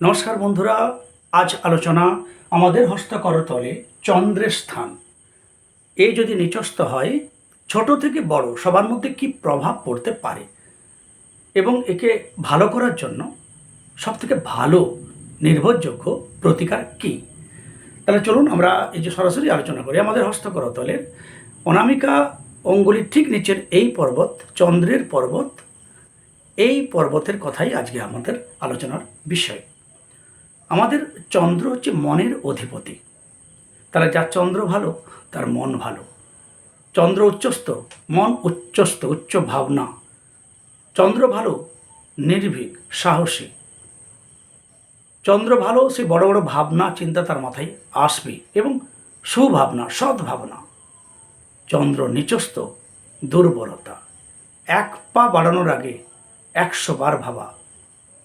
নমস্কার বন্ধুরা, আজ আলোচনা আমাদের হস্তকরতলে চন্দ্রের স্থান। এই যদি নিচস্থ হয়, ছোট থেকে বড় সবার মধ্যে কি প্রভাব পড়তে পারে? এবং একে ভালো করার জন্য সবথেকে ভালো নির্ভরযোগ্য প্রতিকার কি? তাহলে চলুন আমরা এই যে সরাসরি আলোচনা করি। আমাদের হস্তকরতলের অনামিকা অঙ্গুলির ঠিক নিচের এই পর্বত, চন্দ্রের পর্বত, এই পর্বতের কথাই আজকে আমাদের আলোচনার বিষয়। আমাদের চন্দ্র হচ্ছে মনের অধিপতি। তাহলে যার চন্দ্র ভালো, তার মন ভালো। চন্দ্র উচ্চস্থ, মন উচ্চস্থ, উচ্চ ভাবনা। চন্দ্র ভালো, নির্ভীক, সাহসী। চন্দ্র ভালো, সে বড় বড় ভাবনা, চিন্তা তার মাথায় আসবে এবং সুভাবনা, সদ্ভাবনা। চন্দ্র নিচস্থ, দুর্বলতা। এক পা বাড়ানোর আগে একশো বার ভাবা।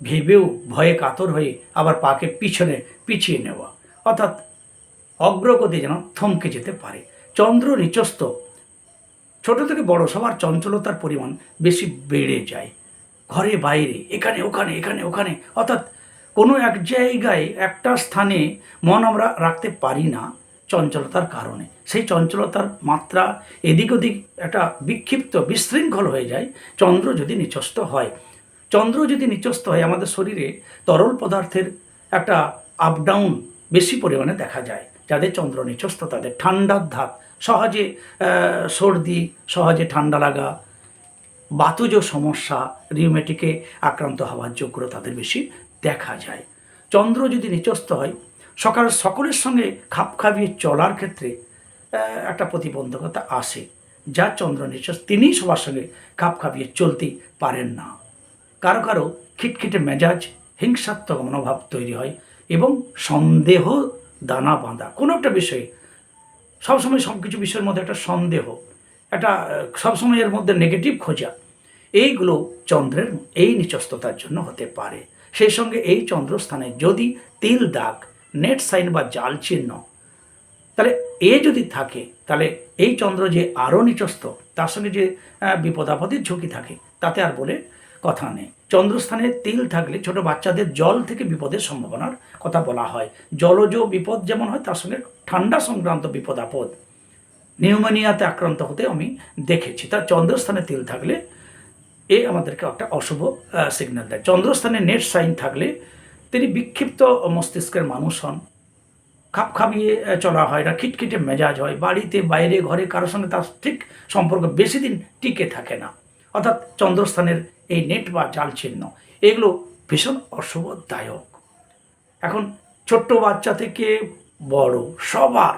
ভেবেও ভয়ে কাতর হয়ে আবার পাকে পিছনে পিছিয়ে নেওয়া। অর্থাৎ অগ্রগতি যেন থমকে যেতে পারে। চন্দ্র নিচস্থ। ছোট থেকে বড় সবার চঞ্চলতার পরিমাণ বেশি বেড়ে যায়। ঘরে বাইরে, এখানে, ওখানে এখানে, ওখানে। অর্থাৎ কোনো এক জায়গায় একটা স্থানে মন আমরা রাখতে পারি না চঞ্চলতার কারণে। সেই চঞ্চলতার মাত্রা এদিক ওদিক একটা বিক্ষিপ্ত বিশৃঙ্খল হয়ে যায়। চন্দ্র যদি নিচস্থ হয় চন্দ্র যদি নিচস্থ হয়, আমাদের শরীরে তরল পদার্থের একটা আপ ডাউন বেশি পরিমাণে দেখা যায়, যাদের চন্দ্র নিচস্থ, তাদের ঠান্ডার ধাপ সহজে সর্দি, সহজে ঠান্ডা লাগা, বাতুজ সমস্যা রিউমেটিকে আক্রান্ত হওয়ার যোগ্য তাদের বেশি দেখা যায়। চন্দ্র যদি নিচস্থ হয়, সকাল সকলের সঙ্গে খাপ খাপিয়ে চলার ক্ষেত্রে একটা প্রতিবন্ধকতা আসে, যা চন্দ্র নিচস্থ তিনি সবার সঙ্গে খাপ খাপিয়ে চলতেই পারেন না। কারও কারও খিটখিটে মেজাজ হিংসাত্মক মনোভাব তৈরি হয় এবং সন্দেহ দানা বাঁধা। কোনো একটা বিষয়ে সবসময় সব কিছু বিষয়ের মধ্যে একটা সন্দেহ একটা সবসময় এর মধ্যে নেগেটিভ খোঁজা এইগুলো চন্দ্রের এই নিচস্ততার জন্য হতে পারে। সেই সঙ্গে এই চন্দ্রস্থানে যদি তিল দাগ নেট সাইন বা জাল চিহ্ন তাহলে এ যদি থাকে তাহলে এই চন্দ্র যে আরও নিচস্থ তার সঙ্গে যে আহ, বিপদ আপদের ঝুঁকি থাকে তাতে আর বলে কথা নেই। চন্দ্রস্থানে তিল থাকলে ছোট বাচ্চাদের জল থেকে বিপদের সম্ভাবনার কথা বলা হয়। জলজ বিপদ যেমন হয়, তার সঙ্গে ঠান্ডা সংক্রান্ত বিপদ, আপদ। নিউমোনিয়াতে আক্রান্ত হতে আমি দেখেছি। তার চন্দ্রস্থানে তিল থাকলে এ আমাদেরকে একটা অশুভ সিগন্যাল দেয়। চন্দ্রস্থানে নেট সাইন থাকলে তিনি বিক্ষিপ্ত মস্তিষ্কের মানুষ হন। খাপ খাপিয়ে চলা হয় না, খিটখিটে মেজাজ হয়। বাড়িতে, বাইরে, ঘরে কারোর সঙ্গে তার ঠিক সম্পর্ক বেশি দিন টিকে থাকে না। অর্থাৎ চন্দ্রস্থানের এই নেট বা জাল চিহ্ন এগুলো ভীষণ অশুভদায়ক এখন ছোট্ট বাচ্চা থেকে বড় সবার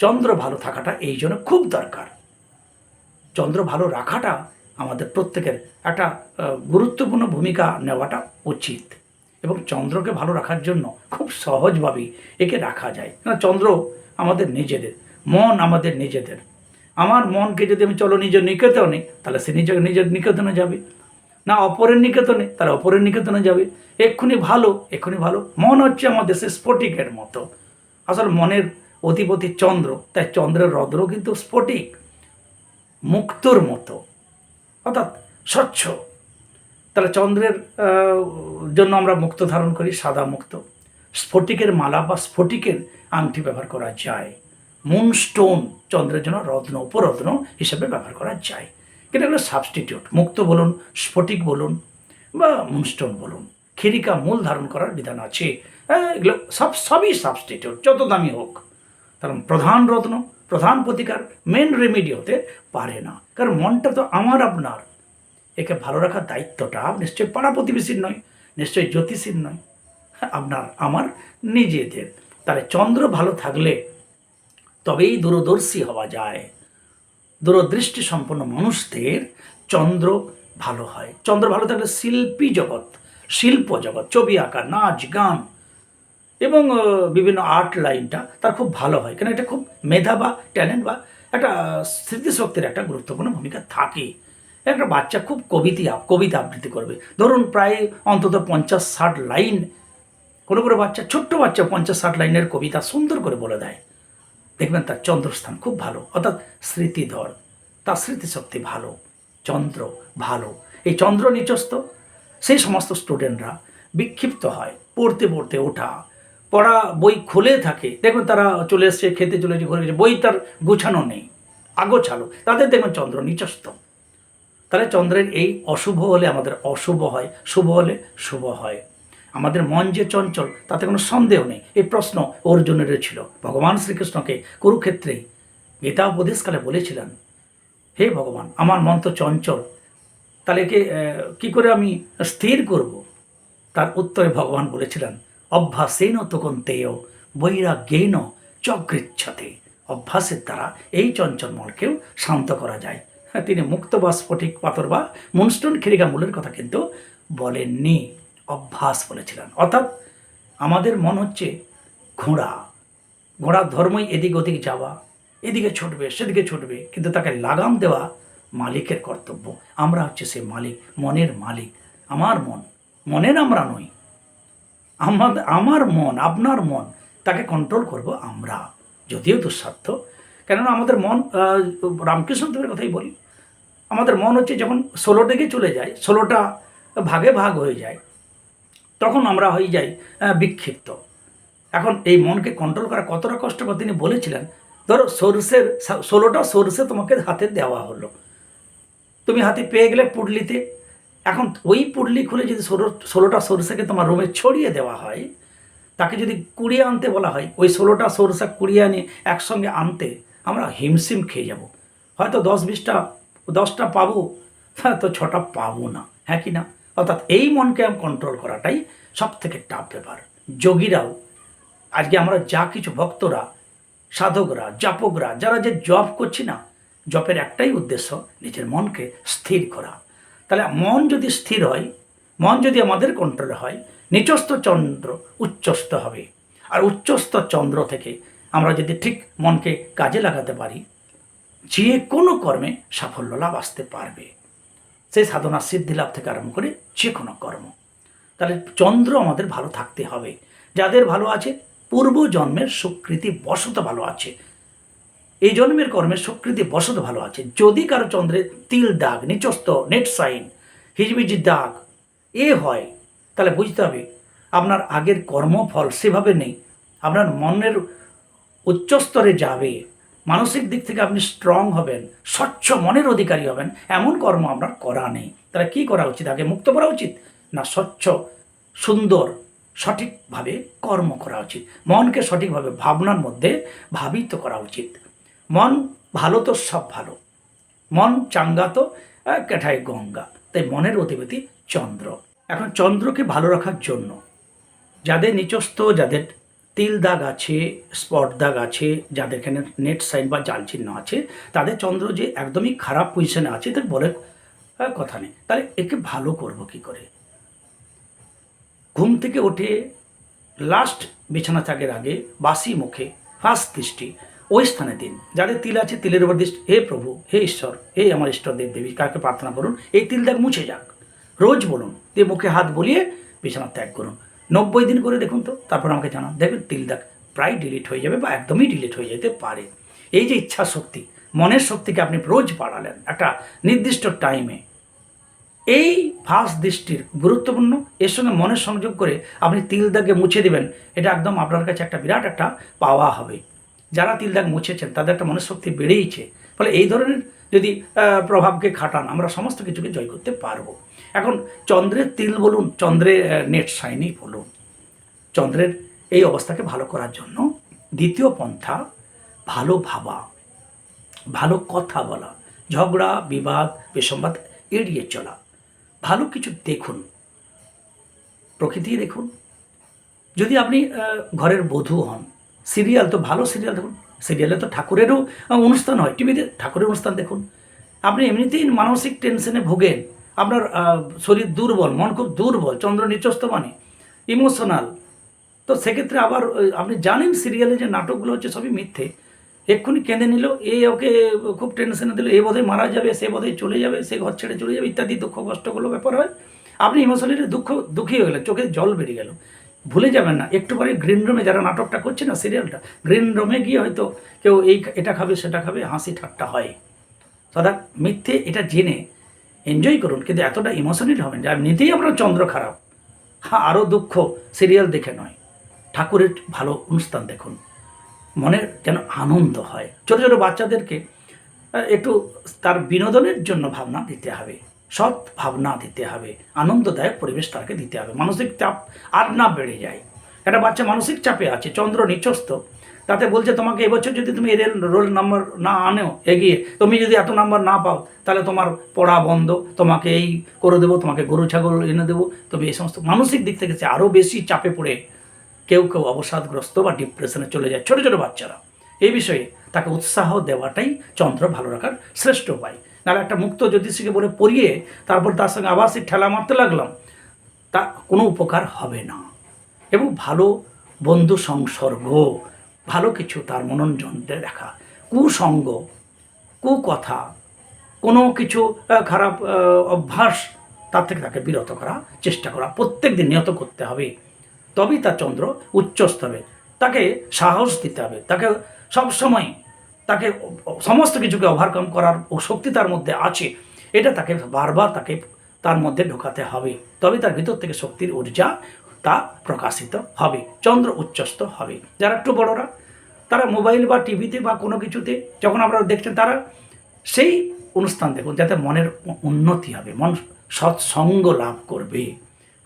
চন্দ্র ভালো থাকাটা এই জন্য খুব দরকার। চন্দ্র ভালো রাখাটা আমাদের প্রত্যেকের একটা গুরুত্বপূর্ণ ভূমিকা নেওয়াটা উচিত। এবং চন্দ্রকে ভালো রাখার জন্য খুব সহজভাবেই একে রাখা যায়। না চন্দ্র আমাদের নিজেদের, মন আমাদের নিজেদের। আমার মনকে যদি আমি চলো নিজের নিকেতনে, তাহলে সে নিজের নিজের নিকেতনে যাবে। না অপরের নিকেতনে, তাহলে অপরের নিকেতনে যাবে। এক্ষুনি ভালো এক্ষুনি ভালো। মন হচ্ছে আমাদের সে স্ফটিকের মতো। আসলে মনের অধিপতি চন্দ্র, তাই চন্দ্রের রদ্র কিন্তু স্ফটিক, মুক্তর মতো, অর্থাৎ স্বচ্ছ। তাহলে চন্দ্রের জন্য আমরা মুক্ত ধারণ করি, সাদা মুক্ত। স্ফটিকের মালা বা স্ফটিকের আংটি ব্যবহার করা যায়। মুন স্টোন চন্দ্রের জন্য রত্ন উপরত্ন হিসেবে ব্যবহার করা যায়। কিন্তু এগুলো সাবস্টিটিউট মুক্ত বলুন স্ফটিক বলুন বা মুনস্টোন বলুন। খিরিকা মূল ধারণ করার বিধান আছে। হ্যাঁ, এগুলো সব সবই সাবস্টিটিউট যত দামি হোক। কারণ প্রধান রত্ন প্রধান প্রতিকার মেন রেমেডি হতে পারে না। কারণ মনটা তো আমার আপনার। একে ভালো রাখার দায়িত্বটা নিশ্চয়ই পাড়া প্রতিবেশীর নয় নিশ্চয়ই জ্যোতিষীর নয়। আপনার আমার নিজেদের। তাহলে চন্দ্র ভালো থাকলে তবেই দূরদর্শী হওয়া যায়। দূরদৃষ্টি সম্পন্ন মানুষদের চন্দ্র ভালো হয়। চন্দ্র ভালো থাকলে শিল্পী জগৎ, শিল্প জগৎ, ছবি আঁকা, নাচ, গান এবং বিভিন্ন আর্ট লাইনটা তার খুব ভালো হয়। কেন এটা খুব মেধা বা ট্যালেন্ট বা একটা স্মৃতিশক্তির একটা গুরুত্বপূর্ণ ভূমিকা থাকে। একটা বাচ্চা খুব কবিতা কবিতা আবৃত্তি করবে। ধরুন প্রায় অন্তত পঞ্চাশ ষাট লাইন, কোনো কোনো বাচ্চা, ছোট্ট বাচ্চা পঞ্চাশ ষাট লাইনের কবিতা সুন্দর করে বলে দেয়। দেখবেন তার চন্দ্রস্থান খুব ভালো, অর্থাৎ স্মৃতিধর। তার স্মৃতিশক্তি ভালো, চন্দ্র ভালো। এই চন্দ্র নিচস্থ, সেই সমস্ত স্টুডেন্টরা বিক্ষিপ্ত হয়, পড়তে পড়তে ওঠা। পড়া বই খুলে থাকে, দেখবেন তারা চলে এসছে, খেতে চলে এসে ঘরে গেছে, বই তার গোছানো নেই, আগোছালো। তাদের দেখবেন চন্দ্র নিচস্ত তাহলে চন্দ্রের এই অশুভ হলে আমাদের অশুভ হয়, শুভ হলে শুভ হয়। আমাদের মন যে চঞ্চল তাতে কোনো সন্দেহ নেই। এই প্রশ্ন অর্জুনের ছিল। ভগবান শ্রীকৃষ্ণকে কুরুক্ষেত্রেই গীতা উপদেশকালে বলেছিলেন হে ভগবান আমার মন তো চঞ্চল তাহলে আহ, কি করে আমি স্থির করব? তার উত্তরে ভগবান বলেছিলেন অভ্যাসেন তখন তেয় বৈরাগ্যেন চকৃচ্ছতে অভ্যাসের দ্বারা এই চঞ্চল মনকেও শান্ত করা যায়। হ্যাঁ, তিনি মুক্ত বা স্ফটিক পাথর বা মুনস্টোন খিরিকা মূলের কথা কিন্তু বলেননি। অভ্যাস বলেছিলেন। অর্থাৎ আমাদের মন হচ্ছে ঘোড়া। ঘোড়ার ধর্মই এদিক ওদিক যাওয়া, এদিকে ছুটবে, সেদিকে ছুটবে, কিন্তু তাকে লাগাম দেওয়া মালিকের কর্তব্য। আমরা হচ্ছে সে মালিক, মনের মালিক। আমার মন, মনের আমরা নই। আমার আমার মন, আপনার মন, তাকে কন্ট্রোল করব আমরা, যদিও দুঃস্বার্থ কেননা আমাদের মন রামকৃষ্ণ দেবের কথাই বলি। আমাদের মন হচ্ছে যখন ষোলো দিকে চলে যায়, ষোলোটা ভাগে ভাগ হয়ে যায় তখন আমরা হয়ে যাই বিক্ষিপ্ত। এখন এই মনকে কন্ট্রোল করা কতটা কষ্টকর তিনি বলেছিলেন, ধরো সরষের ষোলোটা সরষে তোমাকে হাতে দেওয়া হলো। তুমি হাতে পেয়ে গেলে পুডলিতে এখন ওই পুডলি খুলে যদি ষোলো, ষোলোটা সরষেকে তোমার রুমে ছড়িয়ে দেওয়া হয়, তাকে যদি কুড়িয়ে আনতে বলা হয়, ওই ষোলোটা সরষা কুড়িয়ে আনে একসঙ্গে আনতে, আমরা হিমশিম খেয়ে যাব। হয়তো দশ বিশটা, দশটা পাবো হ্যাঁ তো ছটা পাবো না হ্যাঁ কি না? অর্থাৎ এই মনকে কন্ট্রোল করাটাই সব থেকে টাফ ব্যাপার। যোগীরাও, আজকে আমরা যা কিছু ভক্তরা, সাধকরা, জাপকরা, যারা যে জপ করছি না জপের একটাই উদ্দেশ্য নিজের মনকে স্থির করা। তাহলে মন যদি স্থির হয়, মন যদি আমাদের কন্ট্রোলে হয়, নিচস্থ চন্দ্র উচ্চস্থ হবে। আর উচ্চস্থ চন্দ্র থেকে আমরা যদি ঠিক মনকে কাজে লাগাতে পারি, যে কোনো কর্মে সাফল্য লাভ আসতে পারবে। সেই সাধনা সিদ্ধি লাভ থেকে আরম্ভ করে যে কোনো কর্ম। তাহলে চন্দ্র আমাদের ভালো থাকতে হবে। যাদের ভালো আছে, পূর্ব জন্মের সুকৃতি বশত ভালো আছে। এই জন্মের কর্মের সুকৃতি বশত ভালো আছে। যদি কারও চন্দ্রে তিল দাগ নিচস্ত নেট সাইন হিজবিজির দাগ এ হয়, তাহলে বুঝতে হবে আপনার আগের কর্মফল সেভাবে নেই। আপনার মনের উচ্চস্তরে যাবে। মানসিক দিক থেকে আপনি স্ট্রং হবেন, স্বচ্ছ মনের অধিকারী হবেন, এমন কর্ম আপনার করা নেই। তারা কি করা উচিত? আগে মুক্ত করা উচিত না স্বচ্ছ, সুন্দর, সঠিকভাবে কর্ম করা উচিত? মনকে সঠিকভাবে ভাবনার মধ্যে ভাবিত করা উচিত। মন ভালো তো সব ভালো। মন চাঙ্গা তো কেঠায় গঙ্গা। তাই মনের অধিপতি চন্দ্র। এখন চন্দ্রকে ভালো রাখার জন্য, যাদের নিচস্থ, যাদের তিল দাগ আছে, স্পট দাগ আছে, যাদের এখানে নেট সাইন বা জাল চিহ্ন আছে, তাদের চন্দ্র যে একদমই খারাপ পজিশনে আছে, তার বলে কথা নেই। তাহলে একে ভালো করব কি করে? ঘুম থেকে উঠে লাস্ট বিছানা ত্যাগের আগে, বাসি মুখে ফার্স্ট দৃষ্টি, ওই স্থানে দিন। যাদের তিল আছে, তিলের উপর দৃষ্টি, হে প্রভু, হে ঈশ্বর, হে আমার ঈশ্বর দেব দেবী কাকে প্রার্থনা করুন, এই তিল দাগ মুছে যাক। রোজ বলুন দিয়ে মুখে হাত বলিয়ে বিছানা ত্যাগ করুন। নব্বই দিন করে দেখুন তো, তারপর আমাকে জানান দেখবেন তিল দাগ প্রায় ডিলিট হয়ে যাবে বা একদমই ডিলিট হয়ে যেতে পারে। এই যে ইচ্ছা শক্তি, মনের শক্তিকে আপনি রোজ বাড়ালেন একটা নির্দিষ্ট টাইমে এই ফার্স্ট দৃষ্টির গুরুত্বপূর্ণ, এর সঙ্গে মনের সংযোগ করে আপনি তিল দাগে মুছে দেবেন, এটা একদম আপনার কাছে একটা বিরাট একটা পাওয়া হবে। যারা তিল দাগ মুছেছেন, তাদের একটা মনের শক্তি বেড়েইছে। ফলে এই ধরনের যদি প্রভাবকে খাটান, আমরা সমস্ত কিছুকে জয় করতে পারব। এখন চন্দ্রের তিল বলুন, চন্দ্রের নেট সাইনই বলুন। চন্দ্রের এই অবস্থাকে ভালো করার জন্য দ্বিতীয় পন্থা, ভালো ভাবা, ভালো কথা বলা, ঝগড়া, বিবাদ বিসম্বাদ এড়িয়ে চলা। ভালো কিছু দেখুন প্রকৃতি দেখুন। যদি আপনি ঘরের বধূ হন, সিরিয়াল তো ভালো সিরিয়াল দেখুন, সিরিয়ালে তো ঠাকুরেরও অনুষ্ঠান হয়, টিভিতে ঠাকুরের অনুষ্ঠান দেখুন। আপনি এমনিতেই মানসিক টেনশনে ভোগেন। আপনার শরীর দুর্বল, মন খুব দুর্বল, চন্দ্র নিচস্ত মানে ইমোশনাল তো সেক্ষেত্রে আবার আপনি জানেন সিরিয়ালে যে নাটকগুলো হচ্ছে সবই মিথ্যে। এক্ষুনি কেঁদে নিল, এ ওকে খুব টেনশনে দিল, এ বোধহয় মারা যাবে, সে বোধহয় চলে যাবে, সে ঘর ছেড়ে চলে যাবে, ইত্যাদি দুঃখ, কষ্টগুলো ব্যাপার হয়। আপনি ইমোশনালি দুঃখ, দুঃখী হয়ে গেলেন, চোখে জল বেরিয়ে গেল। ভুলে যাবেন না, একটু পরে গ্রিন রুমে যারা নাটকটা করছে না সিরিয়ালটা গ্রিন রুমে গিয়ে হয়তো কেউ এই, এটা খাবে, সেটা খাবে, হাসি ঠাট্টা হয়। সদা মিথ্যে এটা জেনে এনজয় করুন, কিন্তু এতটা ইমোশনাল হবেন যে এমনিতেই আপনার চন্দ্র খারাপ। হ্যাঁ আরও দুঃখ সিরিয়াল দেখে নয়। ঠাকুরের ভালো অনুষ্ঠান দেখুন। মনের যেন আনন্দ হয়। ছোটো ছোটো বাচ্চাদেরকে একটু তার বিনোদনের জন্য ভাবনা দিতে হবে। সৎ ভাবনা দিতে হবে। আনন্দদায়ক পরিবেশ তাকে দিতে হবে। মানসিক চাপ আর না বেড়ে যায়। একটা বাচ্চা মানসিক চাপে আছে, চন্দ্র নিচস্ত তাতে বলছে তোমাকে এবছর যদি তুমি এর রোল নাম্বার না আনো এগিয়ে, তুমি যদি এত নাম্বার না পাও, তাহলে তোমার পড়া বন্ধ, তোমাকে এই করে দেবো, তোমাকে গরু, ছাগল এনে দেবো। তুমি এই সমস্ত মানসিক দিক থেকে সে আরও বেশি চাপে পড়ে। কেউ কেউ অবসাদগ্রস্ত বা ডিপ্রেশনে চলে যায় ছোটো ছোটো বাচ্চারা। এই বিষয়ে তাকে উৎসাহ দেওয়াটাই চন্দ্র ভালো রাখার শ্রেষ্ঠ উপায়। নাহলে একটা মুক্ত জ্যোতিষীকে বলে পড়িয়ে তারপর তার সঙ্গে আবার সেই ঠেলা মারতে লাগলাম, তা কোনো উপকার হবে না। এবং ভালো বন্ধু সংসর্গ। ভালো কিছু তার মনোরঞ্জনে দেখা। কুসঙ্গ, কুকথা, কোনো কিছু খারাপ অভ্যাস তার থেকে তাকে বিরত করা, চেষ্টা করা প্রত্যেক দিন নিয়ত করতে হবে। তবেই তার চন্দ্র উচ্চস্ত হবে তাকে সাহস দিতে হবে। তাকে সবসময় তাকে সমস্ত কিছুকে ওভারকাম করার শক্তি তার মধ্যে আছে। এটা তাকে বারবার তাকে তার মধ্যে ঢোকাতে হবে। তবে তার ভিতর থেকে শক্তির ঊর্জা তা প্রকাশিত হবে, চন্দ্র উচ্চস্ত হবে। যারা একটু বড়রা, তারা মোবাইল বা টিভিতে বা কোনো কিছুতে যখন আপনারা দেখছেন, তারা সেই অনুষ্ঠান দেখুন, যাতে মনের উন্নতি হবে, মন সৎসঙ্গ লাভ করবে।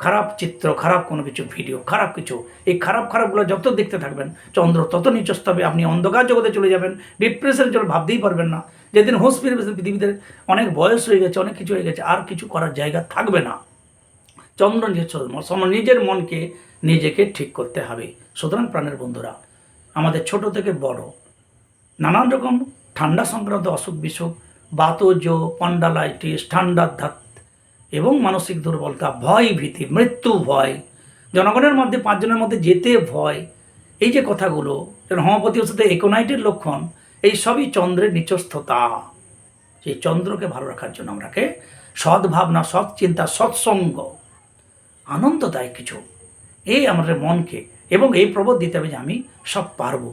খারাপ চিত্র, খারাপ কোনো কিছু, ভিডিও, খারাপ কিছু, এই খারাপ খারাপগুলো যত দেখতে থাকবেন, চন্দ্র তত নিচস্ত হবে, আপনি অন্ধকার জগতে চলে যাবেন ডিপ্রেশনের জন্য ভাবতেই পারবেন না। যেদিন হোস ফিরবে পৃথিবীতে, অনেক বয়স হয়ে গেছে, অনেক কিছু হয়ে গেছে, আর কিছু করার জায়গা থাকবে না। চন্দ্র নিজের মনকে নিজেকে ঠিক করতে হবে। সুতরাং প্রাণের বন্ধুরা, আমাদের ছোট থেকে বড়, নানান রকম ঠান্ডা সংক্রান্ত অসুখ বিসুখ, বাতজ, পন্ডালাইটিস, ঠান্ডার ধাত এবং মানসিক দুর্বলতা, ভয় ভীতি, মৃত্যু ভয়, জনগণের মধ্যে, পাঁচজনের মধ্যে যেতে ভয়, এই যে কথাগুলো, যেন হোমিওপ্যাথি ওষুধে একোনাইটের লক্ষণ, এই সবই চন্দ্রের নিচস্থতা। সেই চন্দ্রকে ভালো রাখার জন্য আমরাকে সদ্ভাবনা সৎ চিন্তা সৎসঙ্গ আনন্দদায়ক কিছু। এই আমাদের মনকে এবং এই প্রবোধ দিতে হবে যে আমি সব পারব।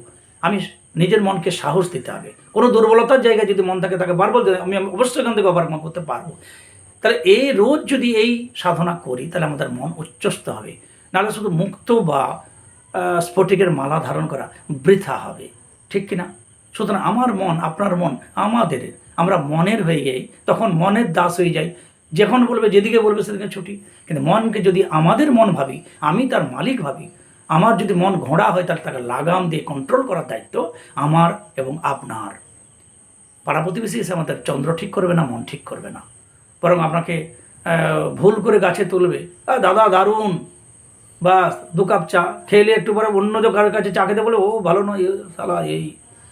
আমি নিজের মনকে সাহস দিতে হবে। কোনো দুর্বলতার জায়গায় যদি মন থাকে তাকে বারবার আমি অবশ্যই এখান থেকে ওভারকাম করতে পারব। তাহলে এই রোজ যদি এই সাধনা করি, তাহলে আমাদের মন উচ্চস্ত হবে। নাহলে শুধু মুক্ত বা স্ফটিকের মালা ধারণ করা বৃথা হবে। ঠিক কিনা সুতরাং আমার মন, আপনার মন, আমাদের, আমরা মনের হয়ে যাই তখন মনের দাস হয়ে যাই। যখন বলবে, যেদিকে বলবে সেদিকে ছুটি। কিন্তু মনকে যদি আমাদের মন ভাবি, আমি তার মালিক ভাবি, আমার যদি মন ঘোড়া হয়, তাহলে তাকে লাগাম দিয়ে কন্ট্রোল করার দায়িত্ব আমার এবং আপনার। পাড়া প্রতিবেশী এসে আমাদের, চন্দ্র ঠিক করবে না, মন ঠিক করবে না। বরং আপনাকে ভুল করে গাছে তুলবে দাদা, দারুণ। বা দু কাপ চা খেলে একটু পরে অন্য কারোর কাছে চা খেতে বলে, ও, ভালো নয় সালা এই।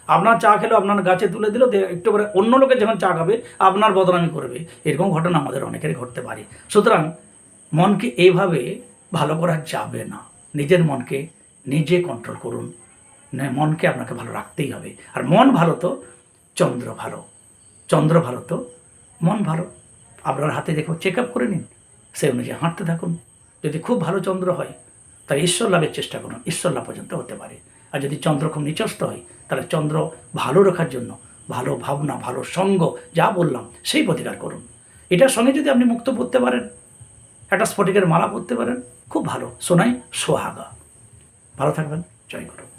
আপনার চা খেলো আপনার গাছে তুলে দিল একটু পরে অন্য লোকের যখন চা খাবে, আপনার বদনামি করবে। এরকম ঘটনা আমাদের অনেকেরই ঘটতে পারে। সুতরাং মনকে এইভাবে ভালো করা যাবে না। নিজের মনকে নিজে কন্ট্রোল করুন। মনকে আপনাকে ভালো রাখতেই হবে। আর মন ভালো তো চন্দ্র ভালো। চন্দ্র ভালো তো মন ভালো। আপনার হাতে দেখো চেক আপ করে নিন। সেই অনুযায়ী হাঁটতে থাকুন। যদি খুব ভালো চন্দ্র হয়, তাহলে ঈশ্বর লাভের চেষ্টা করুন। ঈশ্বর লাভ পর্যন্ত হতে পারে। আর যদি চন্দ্র খুব নিচস্ত হয়, তাহলে চন্দ্র ভালো রাখার জন্য, ভালো ভাবনা, ভালো সঙ্গ, যা বললাম, সেই প্রতিকার করুন। এটার সঙ্গে যদি আপনি মুক্ত পড়তে পারেন, একটা স্ফটিকের মালা পরতে পারেন, খুব ভালো। সোনাই সোহাগা। ভালো থাকবেন। জয় করুন